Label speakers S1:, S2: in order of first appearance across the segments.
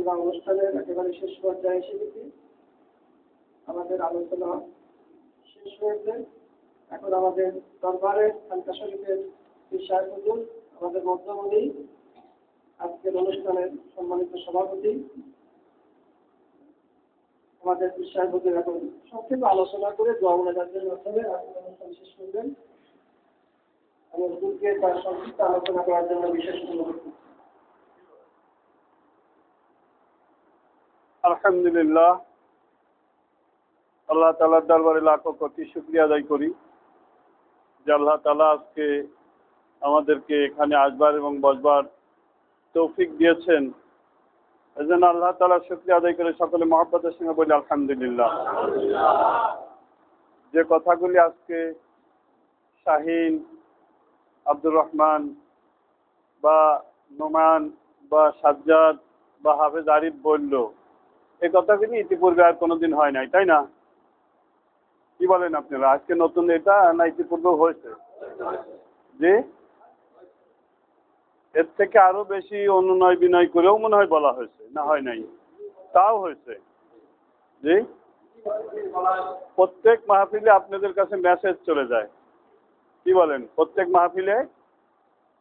S1: আমরা অনুষ্ঠানের একেবারে শেষ পর্যায়ে এসে গেছি। আমাদের আলোচনা শেষ হয়েছে। এখন আমাদের দরবারে খানকা শরীফের বিষয় হুজুর, আমাদের মধ্যমণি, আজকের অনুষ্ঠানের সম্মানিত সভাপতি। আমাদের বিষয় হুজুর এখন সংক্ষেপে আলোচনা করে দোয়া মোনাজাতের মাধ্যমে আজকের অনুষ্ঠান শেষ করবেন। আমি হুজুরকে তার সংক্ষিপ্ত আলোচনা করার জন্য বিশেষ অনুরোধ
S2: আলহামদুলিল্লাহ, আল্লাহ তালার দরবারে লাখো কোটি শুক্রিয়া আদায় করি যে আল্লাহ তালা আজকে আমাদেরকে এখানে আসবার এবং বসবার তৌফিক দিয়েছেন। এই জন্য আল্লাহ তালা শুক্রিয়া আদায় করে সকলে মহব্বতের সঙ্গে বলি, আলহামদুলিল্লাহ। যে কথাগুলি আজকে শাহিন, আব্দুর রহমান বা নোমান বা সাজ্জাদ বা হাফেজ আরিফ বলল এই কথাগুলি ইতিপূর্বে আর কোনোদিন হয় নাই, তাই না? কি বলেন আপনারা? আজকে নতুন এটা না ইতিপূর্বে হয়েছে? জি? এর থেকে আরও বেশি অনুনয় বিনয় করেও মনে হয় বলা হয়েছে, না হয় নাই? তাও হয়েছে। জি? প্রত্যেক মাহফিলে আপনাদের কাছে মেসেজ চলে যায়। কি বলেন? প্রত্যেক মাহফিলে?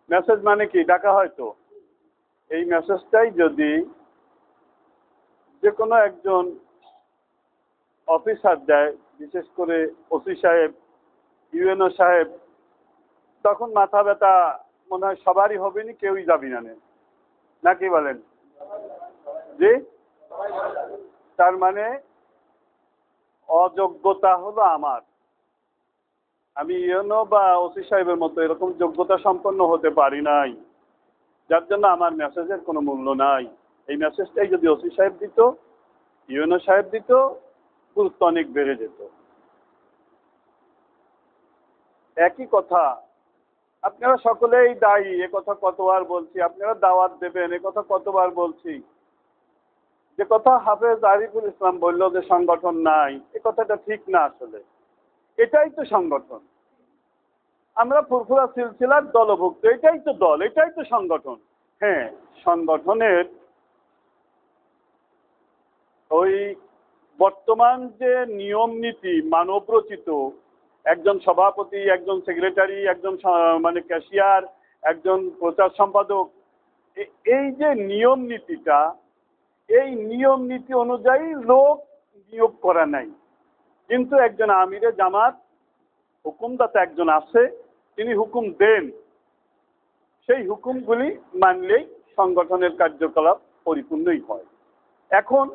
S2: মেসেজ মানে কি? ডাকা হয় তো? এই মেসেজটাই যদি যে কোনো একজন অফিসার দেয়, বিশেষ করে ওসি সাহেব, ইউএনও সাহেব, তখন মাথা ব্যথা মনে হয় সবারই হবে নি, কেউই যাবি না। নাকি বলেন? জি? তার মানে অযোগ্যতা হলো আমার। আমি ইউএনও বা ওসি সাহেবের মতো এরকম যোগ্যতা সম্পন্ন হতে পারি নাই। যার জন্য আমার মেসেজের কোনো মূল্য নাই। এই মেসেজটাই যদি ওসি সাহেব দিত, ইউএনও সাহেব দিত, গুরুত্ব অনেক বেড়ে যেত। একই কথা, আপনারা সকলেই দায়ী, এ কথা কতবার বলছি, আপনারা দাওয়াত দেবেন, এ কথা কতবার বলছি। যে কথা হাফেজ আরিফুল ইসলাম বলল যে সংগঠন নাই, এ কথাটা ঠিক না আসলে। এটাই তো সংগঠন। আমরা ফুরফুরা সিলসিলার দলভুক্ত, এটাই তো দল, এটাই তো সংগঠন। হ্যাঁ সংগঠনের ওই বর্তমান যে নিয়ম নীতি মানবরচিত, একজন সভাপতি, একজন সেক্রেটারি, একজন মানে ক্যাশিয়ার, একজন প্রচার সম্পাদক এই যে নিয়ম নীতিটা, এই নিয়ম নীতি অনুযায়ী লোক নিয়োগ করা নাই। কিন্তু একজন আমিরে জামাত, হুকুমদাতা একজন আছে, তিনি হুকুম দেন। সেই হুকুমগুলি মানলেই সংগঠনের কার্যকলাপ পরিপূর্ণই হয়। এখন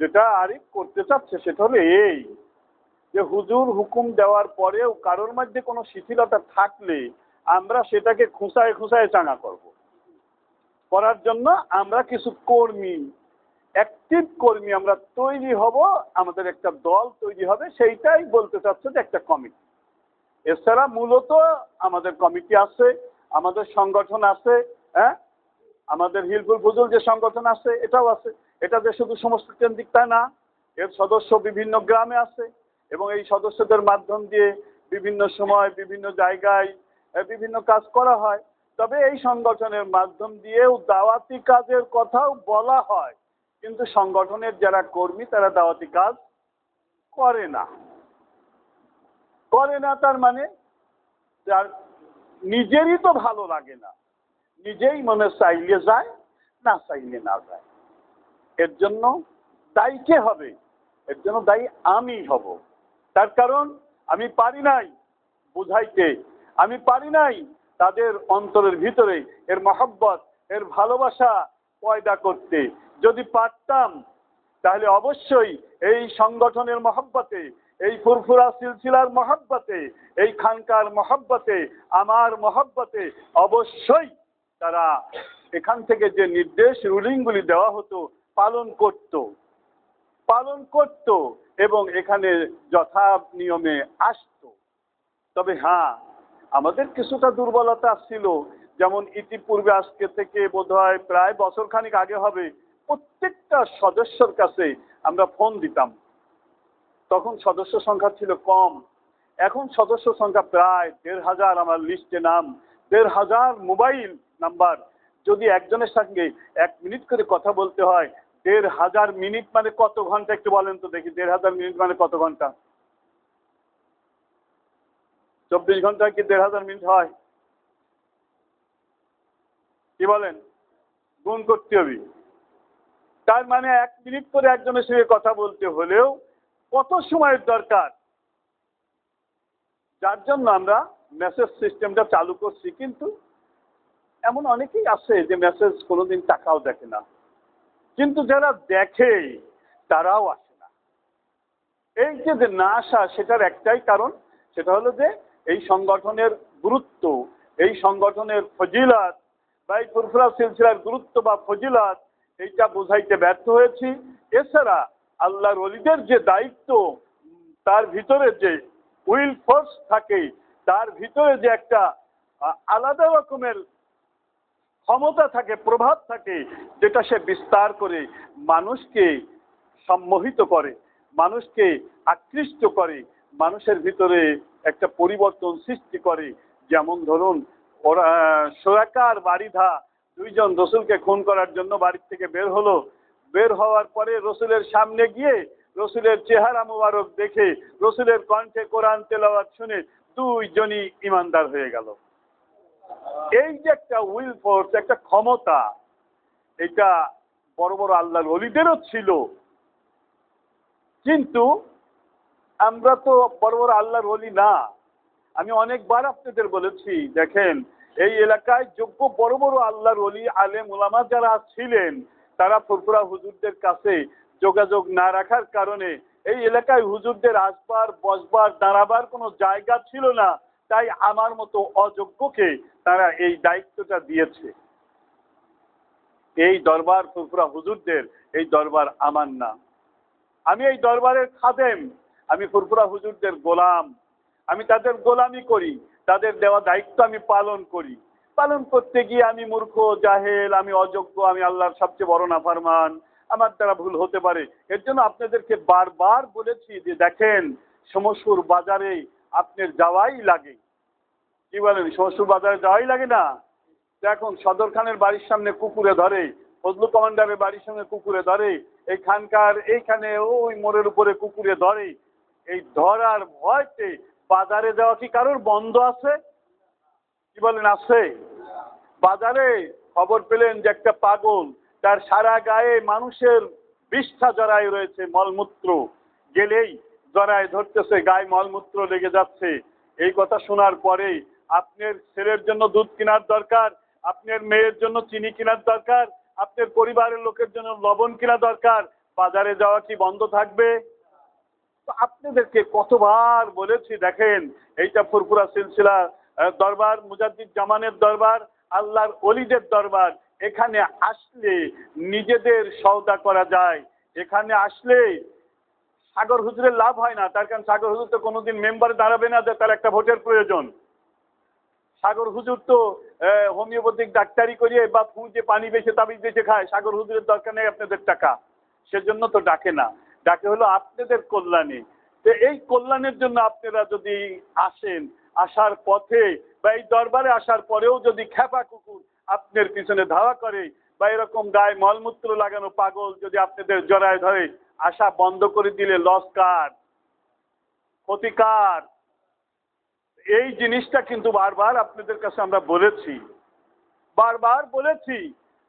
S2: যেটা আরিফ করতে চাচ্ছে সেটা হলো এই, যে হুজুর হুকুম দেওয়ার পরেও কারোর মধ্যে কোনো শিথিলতা থাকলে আমরা সেটাকে খুঁচায় খুঁচায় চাঙা করব। করার জন্য আমরা কিছু কর্মী অ্যাক্টিভ কর্মী আমরা তৈরি হব, আমাদের একটা দল তৈরি হবে, সেইটাই বলতে চাচ্ছে যে একটা কমিটি এছাড়া মূলত আমাদের কমিটি আছে, আমাদের সংগঠন আছে হ্যাঁ? আমাদের হিলফুল ফুজুল যে সংগঠন আছে, এটাও আছে। এটা যে শুধু সমস্ত কেন্দ্রিক তা না, এর সদস্য বিভিন্ন গ্রামে আছে এবং এই সদস্যদের মাধ্যম দিয়ে বিভিন্ন সময় বিভিন্ন জায়গায় বিভিন্ন কাজ করা হয়। তবে এই সংগঠনের মাধ্যম দিয়েও দাওয়াতি কাজের কথাও বলা হয়। কিন্তু সংগঠনের যারা কর্মী, তারা দাওয়াতি কাজ করে না। করে না তার মানে যার নিজেরই তো ভালো লাগে না। নিজেই মনে চাইলে যায়, না চাইলে না যায়। এর জন্য দায়ী কে হবে? এর জন্য দায়ী আমি হব। তার কারণ, আমি পারি নাই বুঝাইতে। আমি পারি নাই তাদের অন্তরের ভিতরে এর মহব্বত, এর ভালোবাসা পয়দা করতে। যদি পারতাম, তাহলে অবশ্যই এই সংগঠনের মহব্বতে, এই ফুরফুরা সিলসিলার মহাব্বতে, এই খানকার মহাব্বতে, আমার মহাব্বতে অবশ্যই তারা এখান থেকে যে নির্দেশ, রুলিংগুলি দেওয়া হতো পালন করত। পালন করত এবং এখানে যথা নিয়মে আসতো। তবে হ্যাঁ আমাদের কিছুটা দুর্বলতা ছিল। যেমন ইতিপূর্বে আজকে থেকে বোধহয় প্রায় বছর খানিক আগে হবে, প্রত্যেকটা সদস্যর কাছে আমরা ফোন দিতাম। তখন সদস্য সংখ্যা ছিল কম। এখন সদস্য সংখ্যা প্রায় দেড় হাজার আমার লিস্টে নাম, দেড় হাজার মোবাইল নাম্বার। যদি একজনের সঙ্গে এক মিনিট করে কথা বলতে হয় দেড় হাজার মিনিট মানে কত ঘণ্টা? একটু বলেন তো দেখি, দেড় হাজার মিনিট মানে কত ঘণ্টা? চব্বিশ ঘন্টায় কি দেড় হাজার মিনিট হয়? কি বলেন? গুণ করতে হবে। তার মানে এক মিনিট করে একজনের সঙ্গে কথা বলতে হলেও কত সময়ের দরকার? যার জন্য আমরা মেসেজ সিস্টেমটা চালু করছি, কিন্তু এমন অনেকেই আছে যে মেসেজ কোনোদিন টাকাও দেখে না। কিন্তু যারা দেখে, তারাও আসে না। এই যে যে না আসা, সেটার একটাই কারণ, সেটা হলো যে, এই সংগঠনের গুরুত্ব, এই সংগঠনের ফজিলাত বা এই ফুরফুরা সিলসিলার গুরুত্ব বা ফজিলাত, এইটা বোঝাইতে ব্যর্থ হয়েছি। এছাড়া আল্লাহর অলিদের যে দায়িত্ব, তার ভিতরে যে উইল ফোর্স থাকে, তার ভিতরে যে একটা আলাদা রকমের ক্ষমতা থাকে, প্রভাব থাকে, যেটা সে বিস্তার করে, মানুষকে সম্মোহিত করে, মানুষকে আকৃষ্ট করে, মানুষের ভিতরে একটা পরিবর্তন সৃষ্টি করে। যেমন ধরুন, ওরা সোয়াকার বাড়িধা দুইজন রসুলকে খুন করার জন্য বাড়ির থেকে বের হলো। বের হওয়ার পরে রসুলের সামনে গিয়ে, রসুলের চেহারা মুবারক দেখে, রসুলের কণ্ঠে কোরআন তেলাওয়াত শুনে দুইজনই ইমানদার হয়ে গেল। এই যে একটা উইল ফোর্স একটা ক্ষমতা, এটা বড় বড় আল্লাহর অলিদেরও ছিল। কিন্তু আমরা তো বড় বড় আল্লাহর অলি না। আমি অনেকবার আপনাদের বলেছি, দেখেন, এই এলাকায় যোগ্য বড় বড় আল্লাহর অলি, আলেম ওলামা যারা ছিলেন, তারা ফুরফুরা হুজুরদের কাছে যোগাযোগ না রাখার কারণে এই এলাকায় হুজুরদের আসবার, বসবার, দাঁড়াবার কোনো জায়গা ছিল না। তাই আমার মতো অযোগ্যকে তারা এই দায়িত্বটা দিয়েছে। এই দরবার ফুরফুরা হুজুরদের, এই দরবার আমার না। আমি এই দরবারের খাদেম, আমি ফুরফুরা হুজুরদের গোলাম। আমি তাদের গোলামি করি, তাদের দেওয়া দায়িত্ব আমি পালন করি। পালন করতে গিয়ে আমি মূর্খ, জাহেল, আমি অযোগ্য, আমি আল্লাহর সবচেয়ে বড় নাফারমান। আমার দ্বারা ভুল হতে পারে। এর জন্য আপনাদেরকে বারবার বলেছি যে দেখেন, সমসুর বাজারে আপনার যাওয়াই লাগে। কি বলেন শ্বশুর বাজারে যাওয়াই লাগে না? দেখুন সদর খানের বাড়ির সামনে কুকুরে ধরে, ফজলু কমান্ডারের বাড়ির সামনে কুকুরে ধরে এই খানকার এইখানে ওই মোড়ের উপরে কুকুরে ধরে, এই ধরার ভয়তে বাজারে যাওয়া কি কারোর বন্ধ আছে? কি বলেন, আছে? বাজারে খবর পেলেন যে একটা পাগল, তার সারা গায়ে মানুষের বিষ্ঠা জড়াই রয়েছে মলমূত্র, গেলেই জড়ায় ধরতেছে, গায়ে মলমূত্র লেগে যাচ্ছে। এই কথা শোনার পরে আপনার ছেলের জন্য দুধ কেনার দরকার, আপনার মেয়ের জন্য চিনি কেনার দরকার, আপনার পরিবারের লোকের জন্য লবণ কেনা দরকার। বাজারে যাওয়া কি বন্ধ থাকবে? আপনাদেরকে কতবার বলেছি, দেখেন, এইটা ফুরফুরা সিলসিলা দরবার, মুজাদ্দিদ জামানের দরবার, আল্লাহর অলিদের দরবার। এখানে আসলে নিজেদের সওদা করা যায়। এখানে আসলে সাগর হুজুরের লাভ হয় না, তার কারণ সাগর হুজুর তো কোনোদিন মেম্বারে দাঁড়াবে না যে তার একটা ভোটের প্রয়োজন। সাগর হুজুর তো হোমিওপ্যাথিক ডাক্তারি করিয়ে বা ফুঁজে পানি বেছে, তাবিজ বেছে খায়। সাগর হুজুরের দরকার নেই আপনাদের টাকা। সেজন্য তো ডাকে না। ডাকে হলো আপনাদের কল্যাণে। তো এই কল্যাণের জন্য আপনারা যদি আসেন, আসার পথে বা এই দরবারে আসার পরেও যদি খেপা কুকুর আপনার পিছনে ধাওয়া করে বা এরকম গায়ে মলমূত্র লাগানো পাগল যদি আপনাদের জড়ায় ধরে আসা বন্ধ করে দিলে লস কার? ক্ষতিকার এই জিনিসটা কিন্তু বারবার আপনাদের কাছে আমরা বলেছি। বারবার বলেছি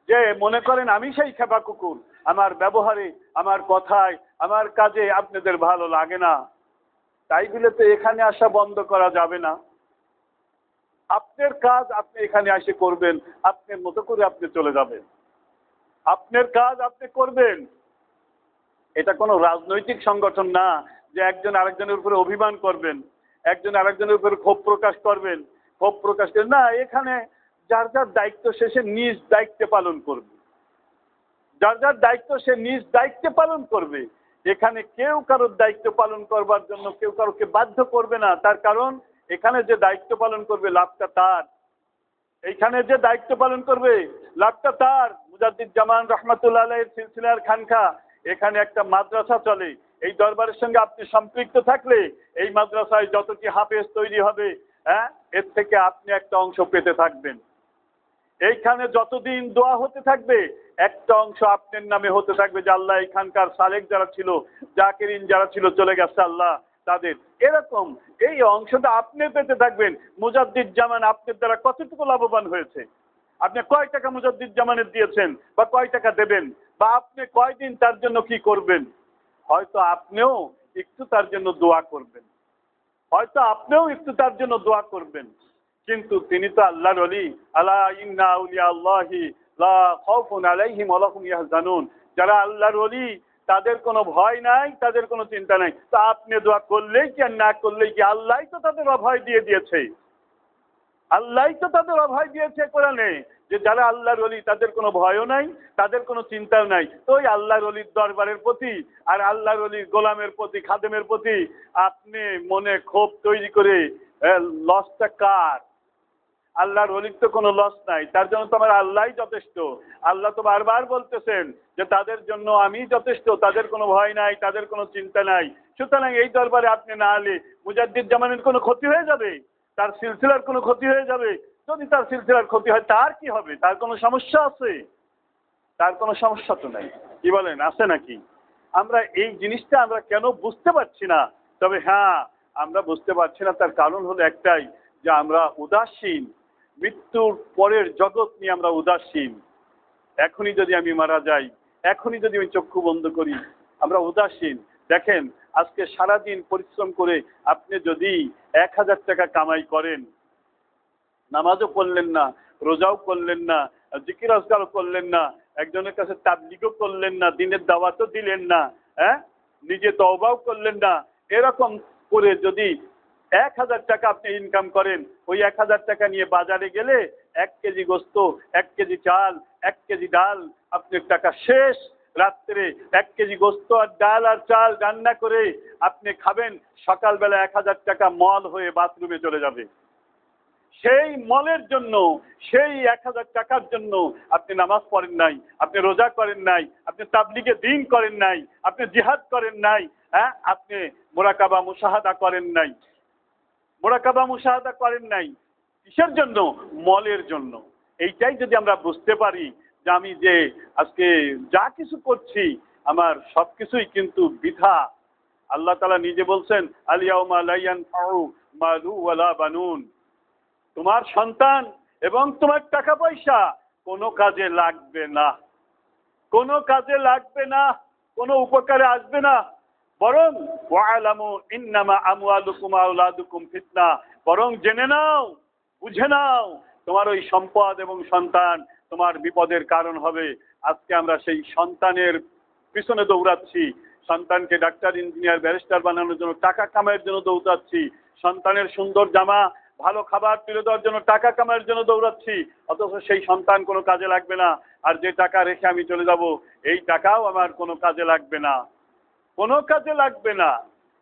S2: যে, মনে করেন আমি সেই খেপা কুকুর। আমার ব্যবহারে, আমার কথায়, আমার কাজে আপনাদের ভালো লাগে না। তাই বলে তো এখানে আসা বন্ধ করা যাবে না। আপনার কাজ আপনি এখানে এসে করবেন, আপনার মতো করে আপনি চলে যাবেন। আপনার কাজ আপনি করবেন। এটা কোনো রাজনৈতিক সংগঠন না যে একজন আরেকজনের উপরে অভিমান করবেন, একজন আরেকজনের উপরে ক্ষোভ প্রকাশ করবেন, ক্ষোভ প্রকাশ করবেন। না, এখানে যার যার দায়িত্ব শেষে নিজ দায়িত্বে পালন করবে। যার যার দায়িত্ব সে নিজ দায়িত্বে পালন করবে। এখানে কেউ কারোর দায়িত্ব পালন করবার জন্য কেউ কারোকে বাধ্য করবে না। তার কারণ, এখানে যে দায়িত্ব পালন করবে, লাভটা তার। এইখানে যে দায়িত্ব পালন করবে, লাভটা তার। মুজাদ্দিদ জামান রহমাতুল্লাহ সিলসিলার খানখা এখানে একটা মাদ্রাসা চলে। এই দরবারের সঙ্গে আপনি সম্পৃক্ত থাকলে এই মাদ্রাসায় যত কি হাফেজ তৈরি হবে হ্যাঁ এর থেকে আপনি একটা অংশ পেতে থাকবেন। এইখানে যতদিন দোয়া হতে থাকবে, একটা অংশ আপনার নামে হতে থাকবে যে আল্লাহ এখানকার সালেক যারা ছিল, জাকিরিন যারা ছিল, চলে গেছে আল্লাহ তাদের। এরকম এই অংশটা আপনি পেতে থাকবেন। মুজাদ্দিদ জামান আপনার দ্বারা কতটুকু লাভবান হয়েছে? আপনি কয় টাকা মুজাদ্দিদ জামানের দিয়েছেন বা কয় টাকা দেবেন? বা আপনি কয়দিন তার জন্য কি করবেন? হয়তো আপনিও একটু তার জন্য দোয়া করবেন। হয়তো আপনিও একটু তার জন্য দোয়া করবেন। কিন্তু তিনি তো আল্লাহর অলি আলা ইন্না আল্লাহি যারা আল্লাহর অলি তাদের কোনো ভয় নাই, তাদের কোনো চিন্তা নাই। তা আপনি দোয়া করলেই কি আর না করলেই কি? আল্লাহই তো তাদের অভয় দিয়ে দিয়েছে। আল্লাহই তো তাদের অভয় দিয়েছে কোরআনে, যে যারা আল্লাহর অলি তাদের কোনো ভয়ও নাই, তাদের কোনো চিন্তাও নাই। তো ওই আল্লাহর অলির দরবারের প্রতি আর আল্লাহর অলির গোলামের প্রতি, খাদেমের প্রতি আপনি মনে ক্ষোভ তৈরি করে লসটা কার? আল্লাহর অলির তো কোনো লস নাই, তার জন্য তো আমার আল্লাহই যথেষ্ট। আল্লাহ তো বারবার বলতেছেন যে তাদের জন্য আমি যথেষ্ট, তাদের কোনো ভয় নাই, তাদের কোনো চিন্তা নাই। সুতরাং এই দরবারে আপনি না এলে মুজাদ্দিদ জামানের কোনো ক্ষতি হয়ে যাবে? তার সিলসিলার কোনো ক্ষতি হয়ে যাবে? যদি তার সিলসিলার ক্ষতি হয়, তার কি হবে? তার কোনো সমস্যা আছে? তার কোনো সমস্যা তো নাই। কি বলেন, আছে নাকি? আমরা এই জিনিসটা আমরা কেন বুঝতে পারছি না? তবে হ্যাঁ আমরা বুঝতে পারছি না, তার কারণ হলো একটাই, যে আমরা উদাসীন। মৃত্যুর পরের জগৎ নিয়ে আমরা উদাসীন। এখনই যদি আমি মারা যাই, এখনই যদি আমি চক্ষু বন্ধ করি, আমরা উদাসীন। দেখেন আজকে সারাদিন পরিশ্রম করে আপনি যদি এক হাজার টাকা কামাই করেন, নামাজও পড়লেন না, রোজাও করলেন না, জিকির আজকারও করলেন না, একজনের কাছে তাবলিগও করলেন না, দিনের দাওয়াতও দিলেন না হ্যাঁ? নিজে তওবাও করলেন না, এরকম করে যদি এক হাজার টাকা আপনি ইনকাম করেন, ওই এক হাজার টাকা নিয়ে বাজারে গেলে এক কেজি গোস্ত, এক কেজি চাল, এক কেজি ডাল, আপনার টাকা শেষ। রাত্রে এক কেজি গোস্ত আর ডাল আর চাল রান্না করে আপনি খাবেন, সকালবেলা এক হাজার টাকা মল হয়ে বাথরুমে চলে যাবে। সেই মলের জন্য, সেই এক হাজার টাকার জন্য আপনি নামাজ পড়েন নাই, আপনি রোজা করেন নাই, আপনি তাবলিগে দিন করেন নাই, আপনি জিহাদ করেন নাই হ্যাঁ আপনি মোরাকাবা মুশাহাদা করেন নাই। মোরাকাবা মুশাহাদা করেন নাই। কিসের জন্য? মলের জন্য। এইটাই যদি আমরা বুঝতে পারি যে আমি যে আজকে যা কিছু করছি, আমার সব কিছুই কিন্তু বৃথা। আল্লাহ তালা নিজে বলছেন লাইয়ান বানুন। তোমার সন্তান এবং তোমার টাকা পয়সা কোনো কাজে লাগবে না। কোনো কাজে লাগবে না, কোনো উপকারে আসবে না। বরং ইন্নামা ফিতনা। বরং জেনে নাও, বুঝে নাও, তোমার ওই সম্পদ এবং সন্তান তোমার বিপদের কারণ হবে। আজকে আমরা সেই সন্তানের পিছনে দৌড়াচ্ছি। সন্তানকে ডাক্তার, ইঞ্জিনিয়ার, ব্যারিস্টার বানানোর জন্য টাকা কামাইয়ের জন্য দৌড়াচ্ছি। সন্তানের সুন্দর জামা, ভালো খাবার তুলে দেওয়ার জন্য টাকা কামাইয়ের জন্য দৌড়াচ্ছি। অথচ সেই সন্তান কোনো কাজে লাগবে না। আর যে টাকা রেখে আমি চলে যাব, এই টাকাও আমার কোনো কাজে লাগবে না। কোনো কাজে লাগবে না।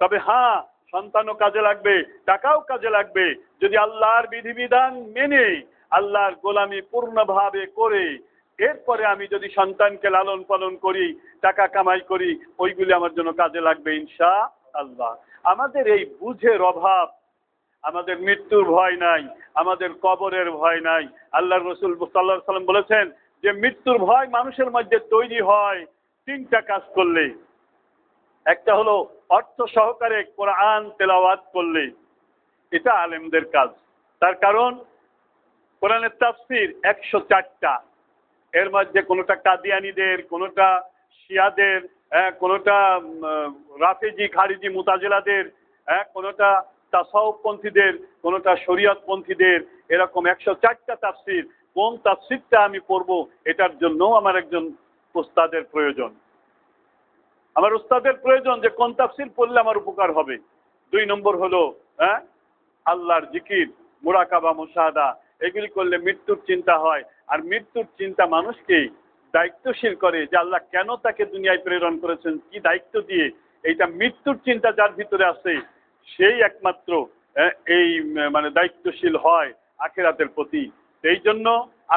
S2: তবে হ্যাঁ সন্তানও কাজে লাগবে, টাকাও কাজে লাগবে। যদি আল্লাহর বিধিবিধান মেনে আল্লাহর গোলামি পূর্ণভাবে করে, এরপরে আমি যদি সন্তানকে লালন পালন করি, টাকা কামাই করি, ওইগুলি আমার জন্য কাজে লাগবে ইনশা আল্লাহ আমাদের এই বুঝের অভাব, আমাদের মৃত্যুর ভয় নাই, আমাদের কবরের ভয় নাই। আল্লাহ রসুল সাল্লাহ সাল্লাম বলেছেন যে, মৃত্যুর ভয় মানুষের মধ্যে তৈরি হয় তিনটা কাজ করলে। একটা হলো অর্থ সহকারে কোরআন তেলাওয়াত করলে। এটা আলেমদের কাজ। তার কারণ কোরআনের তাফসির একশো চারটা। এর মধ্যে কোনোটা কাদিয়ানিদের, কোনোটা শিয়াদের হ্যাঁ কোনোটা রাফেজি, খারিজি, মুতাজেলাদের হ্যাঁ কোনোটা তাসাউপপন্থীদের কোনোটা শরীয়তপন্থীদের, এরকম একশো চারটা তাফসির। কোন তাফসিরটা আমি পড়ব এটার জন্যও আমার একজন প্রস্তাদের প্রয়োজন। আমার উস্তাদের প্রয়োজন যে কোন তাফসিল পড়লে আমার উপকার হবে। দুই নম্বর হলো হ্যাঁ আল্লাহর জিকির, মুরাকাবা, মুশাহাদা। এগুলি করলে মৃত্যুর চিন্তা হয়। আর মৃত্যুর চিন্তা মানুষকে দায়িত্বশীল করে যে আল্লাহ কেন তাকে দুনিয়ায় প্রেরণ করেছেন, কি দায়িত্ব দিয়ে? এইটা মৃত্যুর চিন্তা যার ভিতরে আছে, সেই একমাত্র এই মানে দায়িত্বশীল হয় আখেরাতের প্রতি। এই জন্য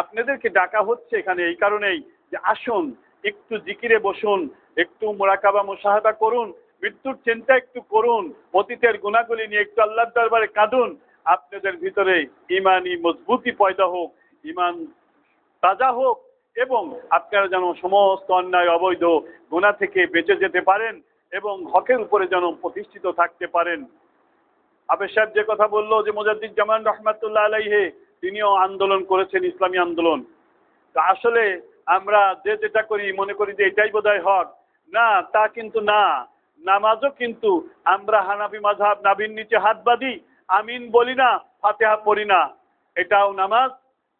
S2: আপনাদেরকে ডাকা হচ্ছে এখানে এই কারণেই যে আসুন, একটু জিকিরে বসুন, একটু মোরাকাবা মুশাহাদা করুন, মৃত্যুর চিন্তা একটু করুন, অতীতের গুণাগুলি নিয়ে একটু আল্লাহর দরবারে কাঁদুন আপনাদের ভিতরে ইমানই মজবুতি পয়দা হোক, ইমান তাজা হোক এবং আপনারা যেন সমস্ত অন্যায়, অবৈধ গোনা থেকে বেঁচে যেতে পারেন এবং হকের উপরে যেন প্রতিষ্ঠিত থাকতে পারেন। আবেশ সাহেব যে কথা বলল যে মোজাদ্দিদ জামান রহমাতুল্লাহ আলাইহে, তিনিও আন্দোলন করেছেন, ইসলামী আন্দোলন। তা আসলে আমরা যে যেটা করি, মনে করি যে এটাই বোধহয় হক। না, তা কিন্তু না। নামাজও কিন্তু আমরা হানাফি মাঝহাব নাবির নিচে হাত বাঁধি আমিন বলি না ফাতেহা পড়ি না। এটাও নামাজ।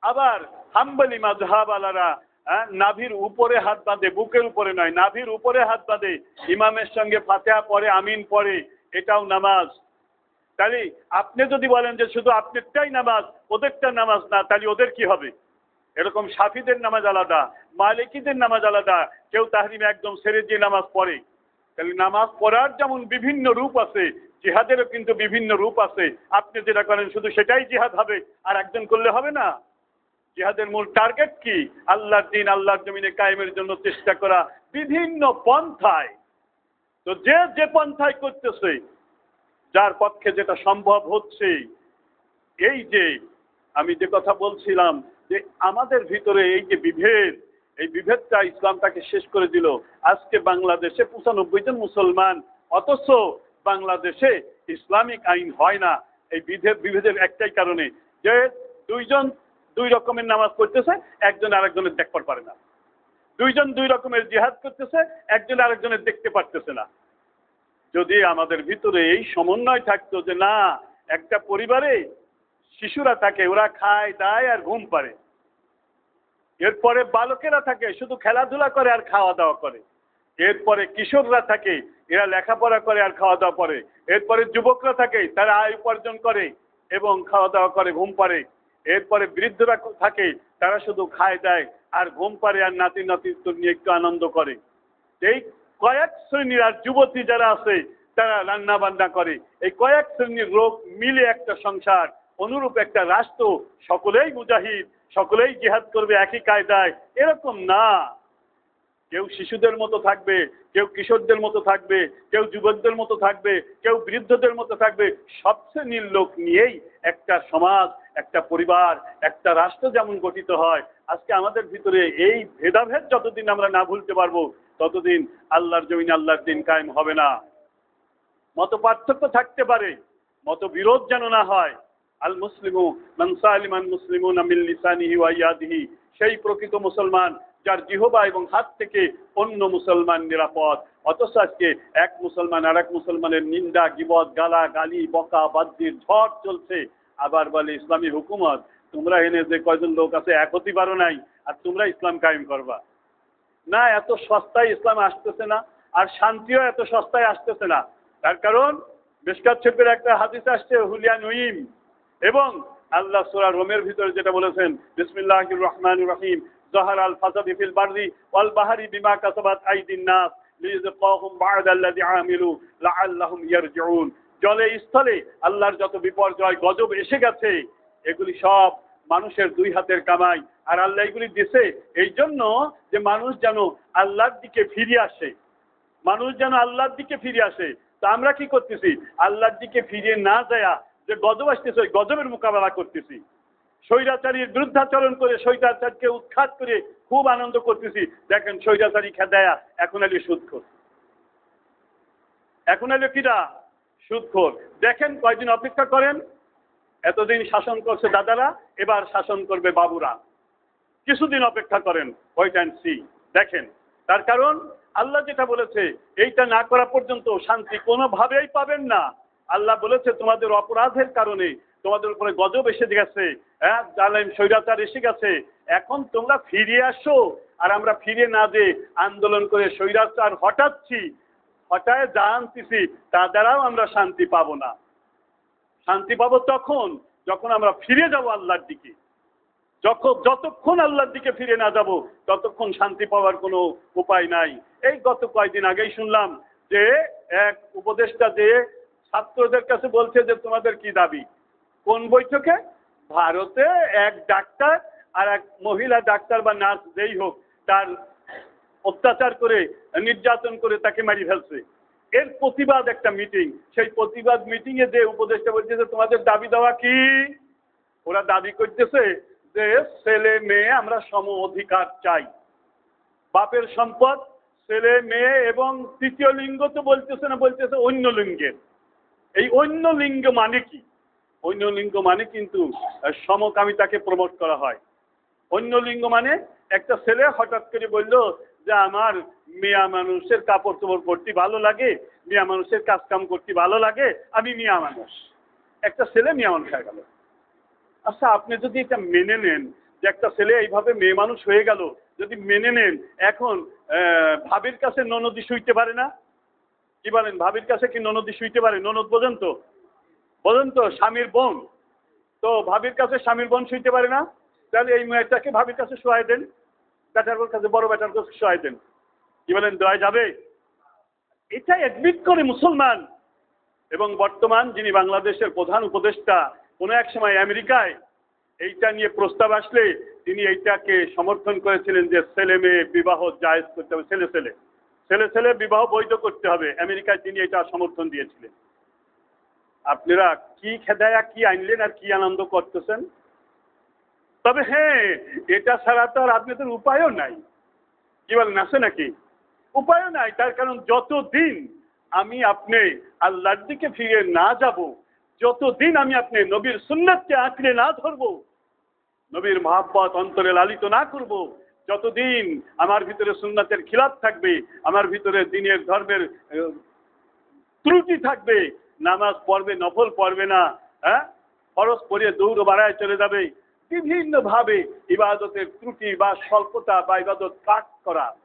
S2: আবার হাম্বলি মাঝহাব আলারা হ্যাঁ, নাভির উপরে হাত বাঁধে বুকের উপরে নয় নাভির উপরে হাত বাঁধে ইমামের সঙ্গে ফাতেহা পড়ে আমিন পড়ে এটাও নামাজ। তাহলে আপনি যদি বলেন যে শুধু আপনারটাই নামাজ ওদেরটা নামাজ না তাহলে ওদের কি হবে? এরকম সাফিদের নামাজ আলাদা মালিকিদের নামাজ আলাদা কেউ তাহরিমে একদম সেরে দিয়ে নামাজ পড়ে। তাহলে নামাজ পড়ার যেমন বিভিন্ন রূপ আছে জিহাদেরও কিন্তু বিভিন্ন রূপ আছে। আপনি যেটা করেন শুধু সেটাই জিহাদ হবে, আর একজন করলে হবে না। জিহাদের মূল টার্গেট কি? আল্লাহর দিন আল্লাহর জমিনে কায়েমের জন্য চেষ্টা করা বিভিন্ন পন্থায়। তো যে যে পন্থায় করতেছে, যার পক্ষে যেটা সম্ভব হচ্ছে, এই যে আমি যে কথা বলছিলাম, যে আমাদের ভিতরে এই যে বিভেদ, এই বিভেদটা ইসলামটাকে শেষ করে দিল। আজকে বাংলাদেশে পঁচানব্বই জন মুসলমান, অথচ বাংলাদেশে ইসলামিক আইন হয় না, এই বিভেদ বিভেদের একটাই কারণে যে দুইজন দুই রকমের নামাজ পড়তেছে, একজন আরেকজনের দেখতে পারে না। দুইজন দুই রকমের জিহাদ করতেছে, একজন আরেকজনের দেখতে পারতেছে না। যদি আমাদের ভিতরে এই সমন্বয় থাকতো যে না, একটা পরিবারে শিশুরা থাকে, ওরা খায়, দায় আর ঘুম পারে এরপরে বালকেরা থাকে, শুধু খেলাধুলা করে আর খাওয়া দাওয়া করে। এরপরে কিশোররা থাকে এরা লেখাপড়া করে আর খাওয়া দাওয়া করে। এরপরে যুবকরা থাকে, তারা আয় উপার্জন করে এবং খাওয়া দাওয়া করে, ঘুম পারে এরপরে বৃদ্ধরা থাকে, তারা শুধু খায়, দেয় আর ঘুম পারে আর নাতি নাতিত্ব নিয়ে একটু আনন্দ করে। এই কয়েক শ্রেণির আর যুবতী যারা আছে, তারা রান্না বান্না করে। এই কয়েক শ্রেণির লোক মিলে একটা সংসার, অনুরূপ একটা রাষ্ট্র, সকলেই মুজাহিদ, সকলেই জিহাদ করবে একই কায়দায়। এরকম না। কেউ শিশুদের মতো থাকবে, কেউ কিশোরদের মতো থাকবে, কেউ যুবকদের মতো থাকবে, কেউ বৃদ্ধদের মতো থাকবে, সবচেয়ে শ্রেণির লোক নিয়েই একটা সমাজ, একটা পরিবার, একটা রাষ্ট্র যেমন গঠিত হয়। আজকে আমাদের ভিতরে এই ভেদাভেদ যতদিন আমরা না ভুলতে পারব, ততদিন আল্লাহর জমিন আল্লাহর দিন কায়েম হবে না। মত পার্থক্য থাকতে পারে মত বিরোধ যেন না হয়। আল মুসলিমু মানসালিমান মুসলিমুন আমিল লিসানিহি ওয়া ইয়াদিহি, সেই প্রকৃত মুসলমান যার জিহবা এবং হাত থেকে অন্য মুসলমান নিরাপদ। অথচ আজকে এক মুসলমান আর এক মুসলমানের নিন্দা, গিবদ গালা গালি বকা বাদ্যির ঝড় চলছে। আবার বলে, ইসলামী হুকুমত, তোমরা এনে যে কয়জন লোক আছে, এক হতে পারো নাই, আর তোমরা ইসলাম কায়েম করবা। না, এত সস্তায় ইসলাম আসতেছে না, আর শান্তিও এত সস্তায় আসতেছে না। তার কারণ বেশকাত শরীফের একটা হাদিস আসছে হুলিয়া নঈম এবং আল্লাহ সূরা রোমের ভিতরে যেটা বলেছেন, বিসমিল্লাহির রহমানির রহিম। জহার আল ফাসাদি ফিল বাররি ওয়াল আইদিন নাস লিয়াযকাহুম বা'দা আল্লাযী আমিলু জলে স্থলে আল্লাহর যত বিপর্যয়, গজব এসে গেছে, এগুলি সব মানুষের দুই হাতের কামাই। আর আল্লাহ এগুলি দিছে এই জন্য যে মানুষ যেন আল্লাহর দিকে ফিরে আসে। মানুষ যেন আল্লাহর দিকে ফিরে আসে। তা আমরা কি করতেছি? আল্লাহর দিকে ফিরে না যায় যে গজব আসতেছে, ওই গজবের মোকাবেলা করতেছি। স্বৈরাচারীর বিরুদ্ধাচরণ করে স্বৈরাচারকে উৎখাত করে খুব আনন্দ করতেছি। দেখেন স্বৈরাচারী খেদায়া, এখন এলি সুদখোর এখন এলো কিরা সুদখোর দেখেন কয়দিন অপেক্ষা করেন? এতদিন শাসন করছে দাদারা, এবার শাসন করবে বাবুরা। কিছুদিন অপেক্ষা করেন ওয়েট অ্যান্ড সি দেখেন, তার কারণ আল্লাহ যেটা বলেছে, এইটা না করা পর্যন্ত শান্তি কোনোভাবেই পাবেন না। আল্লাহ বলেছে, তোমাদের অপরাধের কারণে তোমাদের উপরে গজব এসে গেছে হ্যাঁ? জালেম, স্বৈরাচার এসে গেছে। এখন তোমরা ফিরে আসো আর আমরা ফিরে না যে আন্দোলন করে স্বৈরাচার হটাচ্ছি। হঠাৎ যা আনতেছি, তা দ্বারাও আমরা শান্তি পাবো না। শান্তি পাবো তখন, যখন আমরা ফিরে যাব আল্লাহর দিকে। যখন, যতক্ষণ আল্লাহর দিকে ফিরে না যাব, ততক্ষণ শান্তি পাওয়ার কোনো উপায় নাই। এই গত কয়েকদিন আগেই শুনলাম যে এক উপদেষ্টা যে ছাত্রদের কাছে বলছে যে তোমাদের কি দাবি? কোন বৈঠকে? ভারতে এক ডাক্তার আর এক মহিলা ডাক্তার বা নার্স যেই হোক, তার অত্যাচার করে, নির্যাতন করে তাকে মারি ফেলছে। এর প্রতিবাদ একটা মিটিং সেই প্রতিবাদ মিটিং এ যে উপদেষ্টা বলছে যে, তোমাদের দাবি দেওয়া কি? ওরা দাবি করতেছে যে, ছেলে মেয়ে আমরা সম অধিকার চাই। বাপের সম্পদ, ছেলে মেয়ে এবং তৃতীয় লিঙ্গ তো বলতেছে না, বলতেছে অন্য লিঙ্গের। এই অন্য লিঙ্গ মানে কি? অন্য লিঙ্গ মানে কিন্তু সমকামিতাকে প্রমোট করা হয়। অন্য লিঙ্গ মানে একটা ছেলে হঠাৎ করে বলল যে, আমার মেয়া মানুষের কাপড় চোপড় করতে ভালো লাগে, মেয়া মানুষের কাজ কাম করতে ভালো লাগে, আমি মিয়া মানুষ। একটা ছেলে মিয়া মানুষ হয়ে গেল। আচ্ছা আপনি যদি এটা মেনে নেন যে একটা ছেলে এইভাবে মেয়ে মানুষ হয়ে গেল, যদি মেনে নেন, এখন ভাবির কাছে ননদি শুইতে পারে না? কি বলেন, ভাবির কাছে কি ননদি শুইতে পারে? ননদ বোঝেন তো বোঝেন তো, স্বামীর বোন। তো ভাবির কাছে স্বামীর বোন শুইতে পারে না? তাহলে এই মেয়েটাকে ভাবির কাছে শোয়াই দেন। বেটার কাছে, বড় বেটার কাছে শোয়াই দেন। কি বলেন দেওয়া যাবে? এটা অ্যাডমিট করে মুসলমান। এবং বর্তমান যিনি বাংলাদেশের প্রধান উপদেষ্টা, কোনো এক সময় আমেরিকায়, এইটা নিয়ে প্রস্তাব আসলে তিনি এইটাকে সমর্থন করেছিলেন যে ছেলে মেয়ে বিবাহ জায়েজ করতে হবে, ছেলে ছেলে। ছেলে ছেলে বিবাহ বৈধ করতে হবে। আমেরিকায় তিনি এটা সমর্থন দিয়েছিলেন। আপনারা কি খেদায়া, কি আনলেন আর কি আনন্দ করতেছেন? তবে হ্যাঁ এটা ছাড়া তো আর আপনাদের উপায়ও নাই। কি বলেন, আছে নাকি? উপায়ও নাই, তার কারণ যতদিন আমি আপনি আল্লাহর দিকে ফিরে না যাব, যতদিন আমি আপনি নবীর সুন্নতকে আঁকড়ে না ধরব, নবীর মহাব্বত অন্তরে লালিত না করব, যতদিন আমার ভিতরে সুন্নতের খিলাফ থাকবে, আমার ভিতরে দিনের ধর্মের ত্রুটি থাকবে নামাজ পড়বে, নফল পড়বে না হ্যাঁ? খরচ পড়িয়ে দৌড় বাড়ায় চলে যাবে। বিভিন্নভাবে ইবাদতের ত্রুটি বা স্বল্পতা বা ইবাদত কাট করা।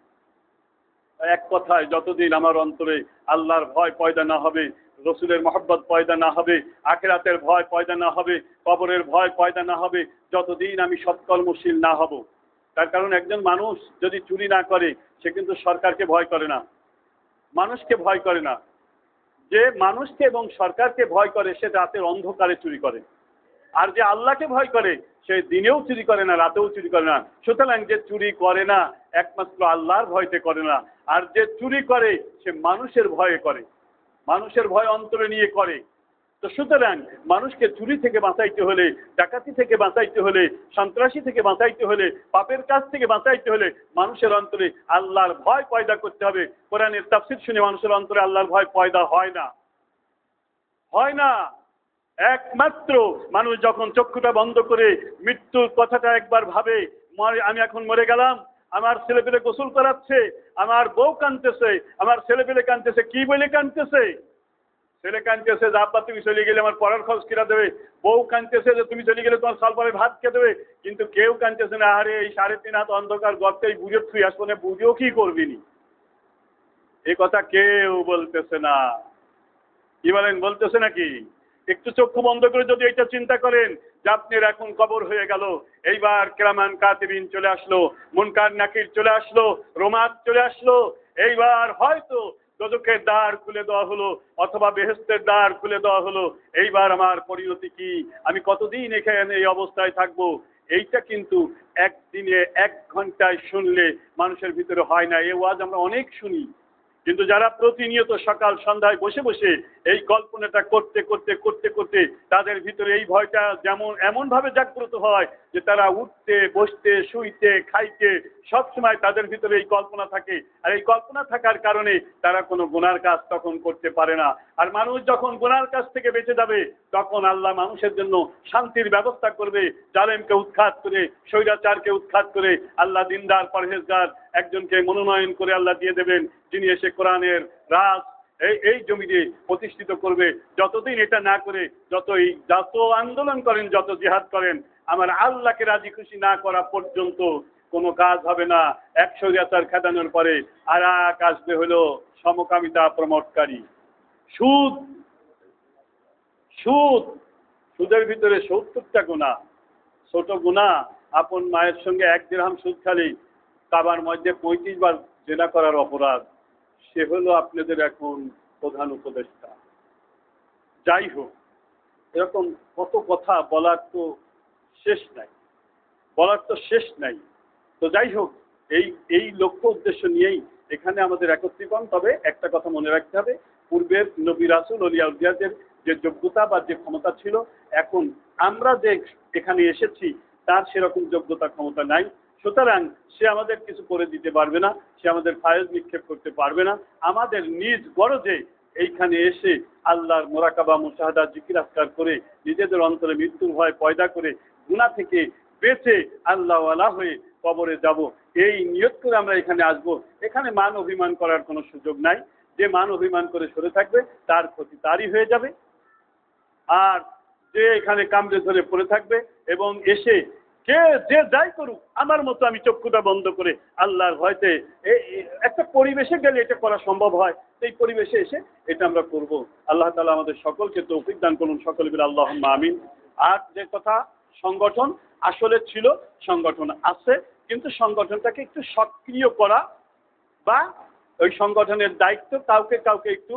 S2: এক কথায়, যতদিন আমার অন্তরে আল্লাহর ভয় পয়দা না হবে, রসুলের মহব্বত পয়দা না হবে, আখেরাতের ভয় পয়দা না হবে, কবরের ভয় পয়দা না হবে, যতদিন আমি সৎকর্মশীল না হব, তার কারণ একজন মানুষ যদি চুরি না করে, সে কিন্তু সরকারকে ভয় করে না। মানুষকে ভয় করে না। যে মানুষকে এবং সরকারকে ভয় করে সে রাতের অন্ধকারে চুরি করে। আর যে আল্লাহকে ভয় করে, সে দিনেও চুরি করে না, রাতেও চুরি করে না। সুতরাং যে চুরি করে না, একমাত্র আল্লাহর ভয়তে করে না। আর যে চুরি করে, সে মানুষের ভয়ে করে। মানুষের ভয় অন্তরে নিয়ে করে। তো সুতরাং মানুষকে চুরি থেকে বাঁচাইতে হলে, ডাকাতি থেকে বাঁচাইতে হলে, সন্ত্রাসী থেকে বাঁচাইতে হলে, পাপের কাছ থেকে বাঁচাইতে হলে মানুষের অন্তরে আল্লাহর ভয় পয়দা করতে হবে। কোরআনের তাফসির শুনে মানুষের অন্তরে আল্লাহর ভয় পয়দা হয় না। হয় না। একমাত্র মানুষ যখন চক্ষুটা বন্ধ করে মৃত্যুর কথাটা একবার ভাবে আমি এখন মরে গেলাম, আমার ছেলেপেলে গোসল করাচ্ছে, আমার বউ কানতেছে আমার ছেলেপেলে কানতেছে কি বলে কানতেছে ছেলে কানতেছে যে আব্বা তুমি চলে গেলে আমার পড়ার খরচ কিনা দেবে। বউ কানতেছে যে তুমি চলে গেলে তোমার সাল পরে ভাত কে দেবে। কিন্তু কেউ কানতেছে না, আরে এই সাড়ে তিন হাত অন্ধকার গর্তে এই বুঝে ছুঁয়ে আসব না বুঝেও কি করবি নি? এ কথা কেউ বলতেছে না। কি বলেন বলতেছে নাকি? একটু চক্ষু বন্ধ করে যদি এটা চিন্তা করেন, যে আপনার এখন কবর হয়ে গেল। এইবার কেরামান কাতিবিন চলে আসলো, মুনকার নাকির চলে আসলো রোমাত চলে আসলো। এইবার হয়তো দোজকের দ্বার খুলে দেওয়া হলো, অথবা বেহেস্তের দ্বার খুলে দেওয়া হলো। এইবার আমার পরিণতি কি? আমি কতদিন এখানে এই অবস্থায় থাকব? এইটা কিন্তু একদিনে এক ঘন্টায় শুনলে মানুষের ভিতরে হয় না। এ ওয়াজ আমরা অনেক শুনি। কিন্তু যারা প্রতিনিয়ত সকাল সন্ধ্যায় বসে বসে এই কল্পনাটা করতে করতে করতে করতে তাদের ভিতরে এই ভয়টা যেমন, এমনভাবে জাগ্রত হয় যে তারা উঠতে, বসতে, শুইতে, খাইতে সবসময় তাদের ভিতরে এই কল্পনা থাকে। আর এই কল্পনা থাকার কারণে তারা কোনো গুনার কাজ তখন করতে পারে না। আর মানুষ যখন গুনার কাজ থেকে বেঁচে যাবে, তখন আল্লাহ মানুষের জন্য শান্তির ব্যবস্থা করবে। জালেমকে উৎখাত করে, স্বৈরাচারকে উৎখাত করে আল্লাহ দিনদার, পরহেজগার একজনকে মনোনয়ন করে আল্লাহ দিয়ে দেবেন, যিনি এসে কোরআনের রাজ এই এই জমিতে প্রতিষ্ঠিত করবে। যতদিন এটা না করে, যতই যত আন্দোলন করেন, যত জিহাদ করেন, আমার আল্লাহকে রাজি খুশি না করা পর্যন্ত কোনো কাজ হবে না। একশো রিয়াতার খেদানোর পরে আর এক আসবে হলো সমকামিতা প্রমোটকারী সুদ সুদ, সুদের ভিতরে সত্তরটা গুণা। ছোট গুণা, আপন মায়ের সঙ্গে এক দিরহাম সুদ খালি কাবার মধ্যে পঁয়ত্রিশ বার জেনা করার অপরাধ। সে হলো আপনাদের এখন প্রধান উপদেষ্টা। যাই হোক, এরকম কত কথা বলার তো শেষ নাই। বলার তো শেষ নাই। তো যাই হোক, এই এই লক্ষ্য উদ্দেশ্য নিয়েই এখানে আমাদের একত্রীকরণ। তবে একটা কথা মনে রাখতে হবে, পূর্বের নবী রাসুল অলিয়া উদ্দিয়াদের যে যোগ্যতা বা যে ক্ষমতা ছিল, এখন আমরা যে এখানে এসেছি, তার সেরকম যোগ্যতা, ক্ষমতা নাই। সুতরাং সে আমাদের কিছু করে দিতে পারবে না, সে আমাদের ফায়জ নিক্ষেপ করতে পারবে না। আমাদের নিজ গরজে এইখানে এসে আল্লাহর মোরাকাবা, মুশাহাদা জিকির আসকার করে নিজেদের অন্তরে মৃত্যুর ভয় পয়দা করে গুণা থেকে বেঁচে আল্লাহওয়ালা হয়ে কবরে যাব। এই নিয়ত করে আমরা এখানে আসব। এখানে মান অভিমান করার কোনো সুযোগ নাই। যে মান অভিমান করে সরে থাকবে, তার ক্ষতি তারই হয়ে যাবে। আর যে এখানে কামড়ে ধরে পড়ে থাকবে এবং এসে কে যে যাই করুক, আমার মতো আমি চক্ষুটা বন্ধ করে আল্লাহর ভয়তে একটা পরিবেশে গেলে এটা করা সম্ভব হয়। সেই পরিবেশে এসে এটা আমরা করব। আল্লাহ তালা আমাদের সকলকে তৌফিক দান করুন। সকল বিল আল্লাহ আমিন। আর যে কথা, সংগঠন আসলে ছিল, সংগঠন আছে, কিন্তু সংগঠনটাকে একটু সক্রিয় করা বা ওই সংগঠনের দায়িত্ব কাউকে কাউকে একটু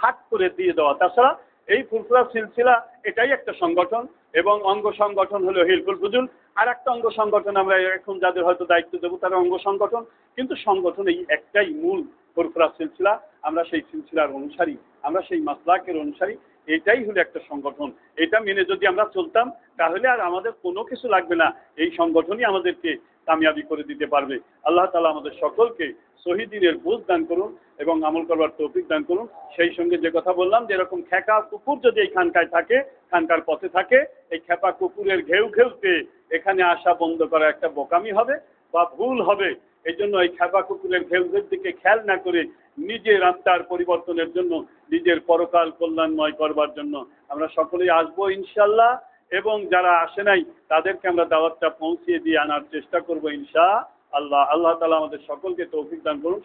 S2: হাত করে দিয়ে দেওয়া। তাছাড়া এই ফুলফুলা সিলসিলা এটাই একটা সংগঠন এবং অঙ্গ সংগঠন হলো হিলফুল ফুজুল। আর একটা অঙ্গ সংগঠন আমরা এখন যাদের হয়তো দায়িত্ব দেবো তারা অঙ্গ সংগঠন। কিন্তু সংগঠন এই একটাই মূল ফুরফুরা সিলসিলা। আমরা সেই সিলসিলার অনুসারী, আমরা সেই মাসলাকের অনুসারী, এটাই হলো একটা সংগঠন। এটা মেনে যদি আমরা চলতাম, তাহলে আর আমাদের কোনো কিছু লাগবে না। এই সংগঠনই আমাদেরকে কামিয়াবি করে দিতে পারবে। আল্লাহ তালা আমাদের সকলকে শহীদিনের বুঝ দান করুন এবং আমল করবার তৌফিক দান করুন। সেই সঙ্গে যে কথা বললাম যে এরকম খেকা কুকুর যদি এই খানকায় থাকে, খানকার পথে থাকে, এই খেপা কুকুরের ঘেউ ঘেউতে এখানে আসা বন্ধ করা একটা বোকামি হবে বা ভুল হবে। এই জন্য এই খেপা কুকুরের ঘেউ ঘেউ দিকে খেয়াল না করে নিজের আত্মার পরিবর্তনের জন্য, নিজের পরকাল কল্যাণময় করবার জন্য আমরা সকলেই আসব ইনশাল্লাহ এবং যারা আসে নাই, তাদেরকে আমরা দাওয়াতটা পৌঁছিয়ে দিয়ে আনার চেষ্টা করব ইনশা আল্লাহ আল্লাহ তালা আমাদের সকলকে তৌফিক দান করুন